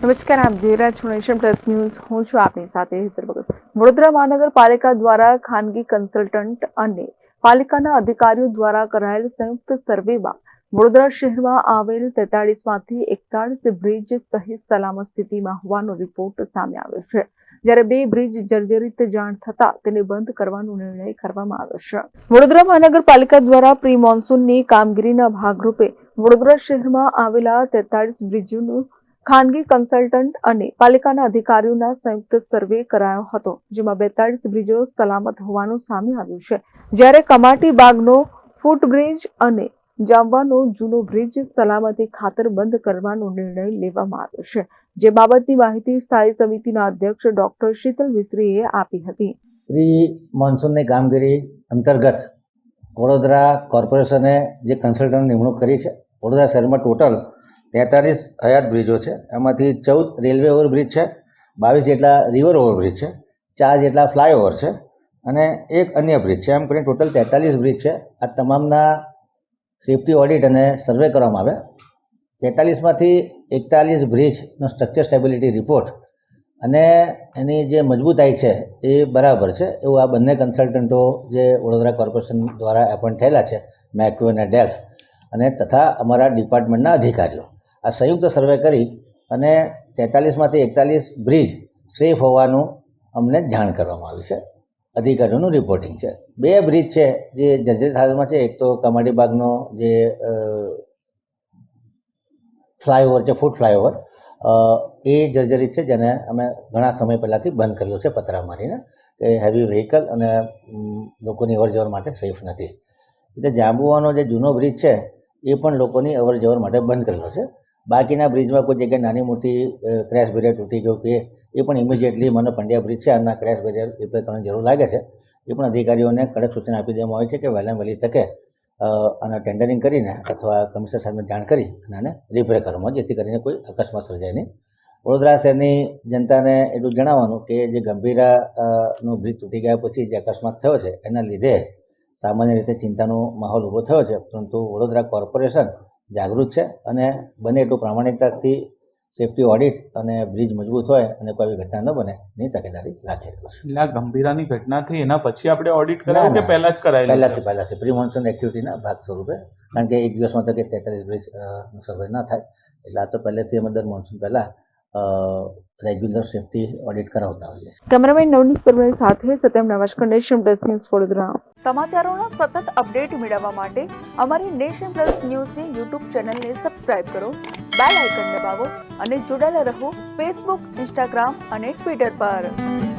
નમસ્કાર, આપ જોઈ રહ્યા છો નેશન પ્લસ ન્યૂઝ. હું છું આપની સાથે હેતર ભગત. વડોદરા મહાનગરપાલિકા દ્વારા ખાનગી કન્સલ્ટન્ટ અને પાલિકાના અધિકારીઓ દ્વારા કરાયેલ સંયુક્ત સર્વેમાં વડોદરા શહેરમાં આવેલ તેતાળીસમાંથી એકતાળીસ બ્રિજ સહિત સલામત સ્થિતિમાં હોવાનો રિપોર્ટ સામે આવ્યો છે. જ્યારે બે બ્રિજ જર્જરિત જાણ થતા તેને બંધ કરવાનો નિર્ણય કરવામાં આવ્યો છે. વડોદરા મહાનગરપાલિકા દ્વારા પ્રી મોન્સૂનની કામગીરીના ભાગરૂપે વડોદરા શહેરમાં આવેલા તેતાળીસ બ્રિજોનું ખાનગી કન્સલ્ટન્ટ અને પાલિકાના અધિકારીઓના સંયુક્ત સર્વે કરાયો હતો, જેમાં બેતાળીસ બ્રિજો સલામત હોવાનું સામે આવ્યું છે. જ્યારે કમાટી બાગનો ફૂટબ્રિજ અને જામવાનો જૂનો બ્રિજ સલામતી ખાતર બંધ કરવાનો નિર્ણય લેવામાં આવ્યો છે, જે બાબતની માહિતી સ્થાયી સમિતિના અધ્યક્ષ ડોક્ટર શીતલ વિસરીએ આપી હતી. પ્રી મોન્સૂનની કામગીરી અંતર્ગત વડોદરા કોર્પોરેશને જે કન્સલ્ટન્ટ નિમણૂક કરી છે, વડોદરા શહેરમાં ટોટલ તેતાલીસ હયાત બ્રિજો છે. એમાંથી ચૌદ રેલવે ઓવરબ્રિજ છે, બાવીસ જેટલા રિવર ઓવરબ્રિજ છે, ચાર જેટલા ફ્લાયઓવર છે અને એક અન્ય બ્રિજ છે. એમ કરીને ટોટલ તેતાલીસ બ્રિજ છે. આ તમામના સેફટી ઓડિટ અને સર્વે કરવામાં આવ્યા. તેતાલીસમાંથી એકતાલીસ બ્રિજનો સ્ટ્રક્ચર સ્ટેબિલિટી રિપોર્ટ અને એની જે મજબૂતાઈ છે એ બરાબર છે. એવું આ બંને કન્સલ્ટન્ટો જે વડોદરા કોર્પોરેશન દ્વારા એપોઇન્ટ થયેલા છે, મેક્યુ અને ડેલ્ફ અને તથા અમારા ડિપાર્ટમેન્ટના અધિકારીઓ. આ સંયુક્ત સર્વે કરી અને તેતાલીસમાંથી એકતાલીસ બ્રિજ સેફ હોવાનું અમને જાણ કરવામાં આવી છે. અધિકારીઓનું રિપોર્ટિંગ છે. બે બ્રિજ છે જે જર્જરિત હાલમાં છે. એક તો કમાડી બાગનો જે ફ્લાયઓવર છે, ફૂટ ફ્લાયઓવર. એ જર્જરિત છે જેને અમે ઘણા સમય પહેલાંથી બંધ કરેલો છે પતરા મારીને કે હેવી વ્હીકલ અને લોકોની અવર જવર માટે સેફ નથી. એટલે જાંબુવાનો જે જૂનો બ્રિજ છે એ પણ લોકોની અવર જવર માટે બંધ કરેલો છે. બાકીના બ્રિજમાં કોઈ જગ્યાએ નાની મોટી ક્રેશ બેરિયર તૂટી ગયું કે એ પણ ઇમિડિયેટલી મને પંડ્યા બ્રિજ છે. આના ક્રેશ બેરિયર રિપેર કરવાની જરૂર લાગે છે. એ પણ અધિકારીઓને કડક સૂચના આપી દેવામાં આવે છે કે વહેલા વહેલી તકે આના ટેન્ડરિંગ કરીને અથવા કમિશનર સાહેબને જાણ કરી અને આને રિપેર કરવામાં, જેથી કરીને કોઈ અકસ્માત સર્જાય નહીં. વડોદરા શહેરની જનતાને એટલું જણાવવાનું કે જે ગંભીરાનો બ્રિજ તૂટી ગયા પછી જે અકસ્માત થયો છે, એના લીધે સામાન્ય રીતે ચિંતાનો માહોલ ઊભો થયો છે. પરંતુ વડોદરા કોર્પોરેશન જાગૃત છે અને બને એટલું પ્રામાણિકતાથી સેફ્ટી ઓડિટ અને બ્રિજ મજબૂત હોય અને કોઈ ઘટના ન બને એની તકેદારી રાખી રહ્યું છે એટલે આ ગંભીરાની ઘટના થઈ એના પછી આપણે ઓડિટ કરાવ્યું કરાયું કે પહેલાં જ કરાયેલું પહેલાંથી પહેલાંથી. પ્રી મોન્સૂન એક્ટિવિટીના ભાગ સ્વરૂપે. કારણ કે એક દિવસમાં તો કે તેતાલીસ બ્રિજ સર્વે ના થાય. એટલે આ તો પહેલેથી અમે દર મોન્સૂન પહેલાં રેગ્યુલર સેફટી ઓડિટ કરાવતા હોઈએ છીએ. કેમેરામેન નવનીત પરમાર સાથે સત્યમ નમસ્કાર નેશન પ્લસ ન્યૂઝ વડોદરા. સમાચારોના સતત અપડેટ મેળવવા માટે અમારી નેશન પ્લસ ન્યૂઝની યુટ્યુબ ચેનલને સબસ્ક્રાઇબ કરો બેલ આઇકન દબાવો અને જોડાયેલા રહો ફેસબુક ઇન્સ્ટાગ્રામ અને ટ્વિટર પર.